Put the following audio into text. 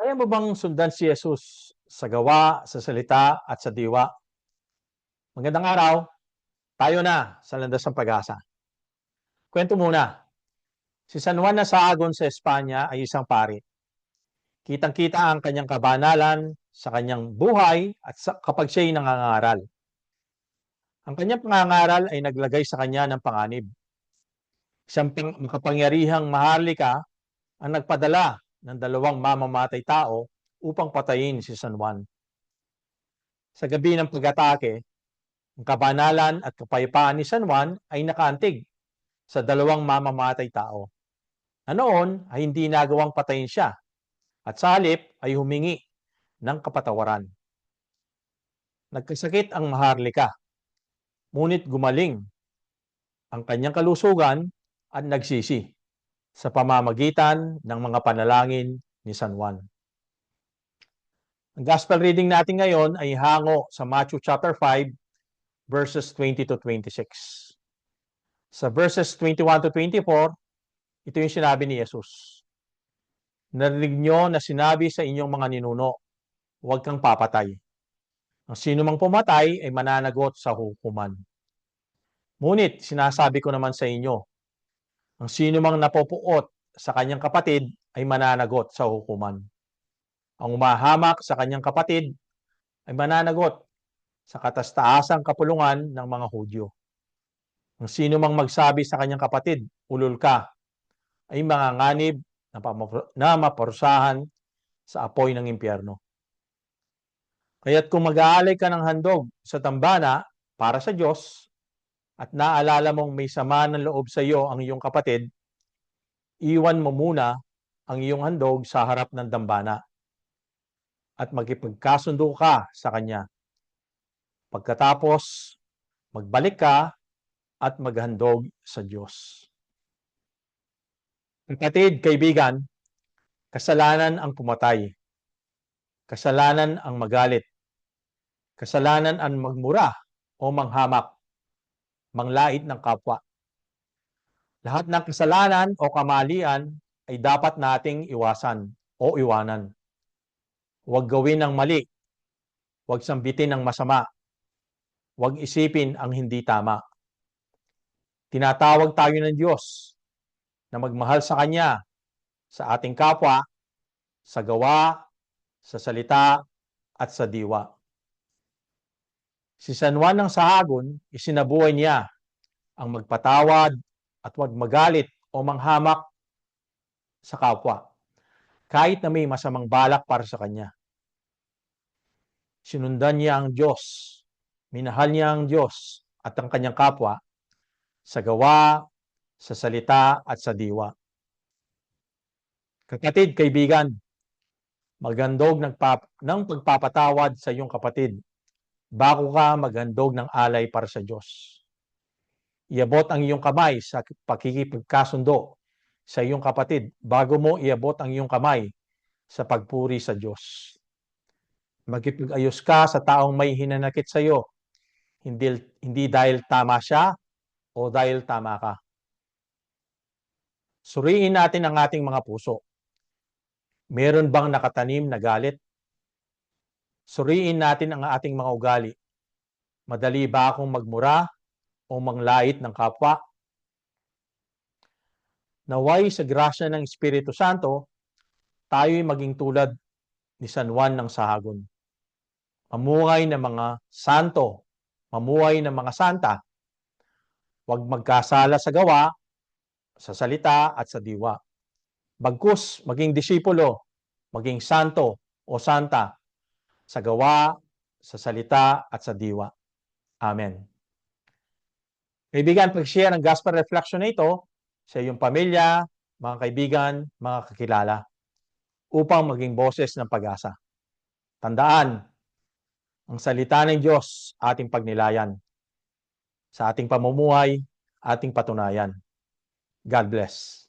Kaya mo bang sundan si Jesus sa gawa, sa salita, at sa diwa? Magandang araw. Tayo na sa landas ng pag-asa. Kwento muna. Si San Juan na Saagon sa Espanya ay isang pari. Kitang-kita ang kanyang kabanalan sa kanyang buhay at sa, kapag siya'y nangangaral. Ang kanyang pangangaral ay naglagay sa kanya ng panganib. Isang pang, makapangyarihang maharlika ang nagpadala ng dalawang mamamatay tao upang patayin si San Juan. Sa gabi ng pag-atake, ang kabanalan at kapayapaan ni San Juan ay nakaantig sa dalawang mamamatay tao. Na noon ay hindi nagawang patayin siya at sa halip ay humingi ng kapatawaran. Nagkasakit ang maharlika, ngunit gumaling ang kanyang kalusugan at nagsisi sa pamamagitan ng mga panalangin ni San Juan. Ang gospel reading natin ngayon ay hango sa Matthew chapter 5 verses 20 to 26. Sa verses 21 to 24, ito yung sinabi ni Jesus. Narinig nyo na sinabi sa inyong mga ninuno, huwag kang papatay. Ang sino mang pumatay ay mananagot sa hukuman. Ngunit sinasabi ko naman sa inyo, ang sino mang napopuot sa kanyang kapatid ay mananagot sa hukuman. Ang umahamak sa kanyang kapatid ay mananagot sa katastaasang kapulungan ng mga Hudyo. Ang sino mang magsabi sa kanyang kapatid, ulol ka, ay mga nganib na, maparusahan sa apoy ng impyerno. Kaya't kung mag-aalay ka ng handog sa tambana para sa Diyos at naalala mong may sama ng loob sa iyo ang iyong kapatid, iwan mo muna ang iyong handog sa harap ng dambana at magkipagkasundo ka sa kanya. Pagkatapos, magbalik ka at maghandog sa Diyos. Kapatid, kaibigan, kasalanan ang pumatay. Kasalanan ang magalit. Kasalanan ang magmura o manghamak, manglait ng kapwa. Lahat ng kasalanan o kamalian ay dapat nating iwasan o iwanan. Huwag gawin ng mali. Huwag sambitin ng masama. Huwag isipin ang hindi tama. Tinatawag tayo ng Diyos na magmahal sa Kanya, sa ating kapwa, sa gawa, sa salita, at sa diwa. Si San Juan ng Sahagon, isinabuhay niya ang magpatawad at huwag magalit o manghamak sa kapwa, kahit na may masamang balak para sa kanya. Sinundan niya ang Diyos, minahal niya ang Diyos at ang kanyang kapwa sa gawa, sa salita at sa diwa. Kapatid, kaibigan, magandog ng, ng pagpapatawad sa iyong kapatid bago ka maghandog ng alay para sa Diyos. Iabot ang iyong kamay sa pakikipagkasundo sa iyong kapatid bago mo iabot ang iyong kamay sa pagpuri sa Diyos. Magkipag-ayos ka sa taong may hinanakit sa iyo, hindi, hindi dahil tama siya o dahil tama ka. Suriin natin ang ating mga puso. Meron bang nakatanim na galit? Suriin natin ang ating mga ugali. Madali ba akong magmura o manglait ng kapwa? Naway sa grasya ng Espiritu Santo, tayo'y maging tulad ni San Juan ng Sahagon. Mamuhay ng mga santo, mamuhay ng mga santa, huwag magkasala sa gawa, sa salita at sa diwa. Bagkus maging disipulo, maging santo o santa sa gawa, sa salita at sa diwa. Amen. Kaibigan, pag-share ng gospel reflection na ito sa iyong pamilya, mga kaibigan, mga kakilala upang maging boses ng pag-asa. Tandaan, ang salita ng Diyos ating pagnilayan sa ating pamumuhay, ating patunayan. God bless.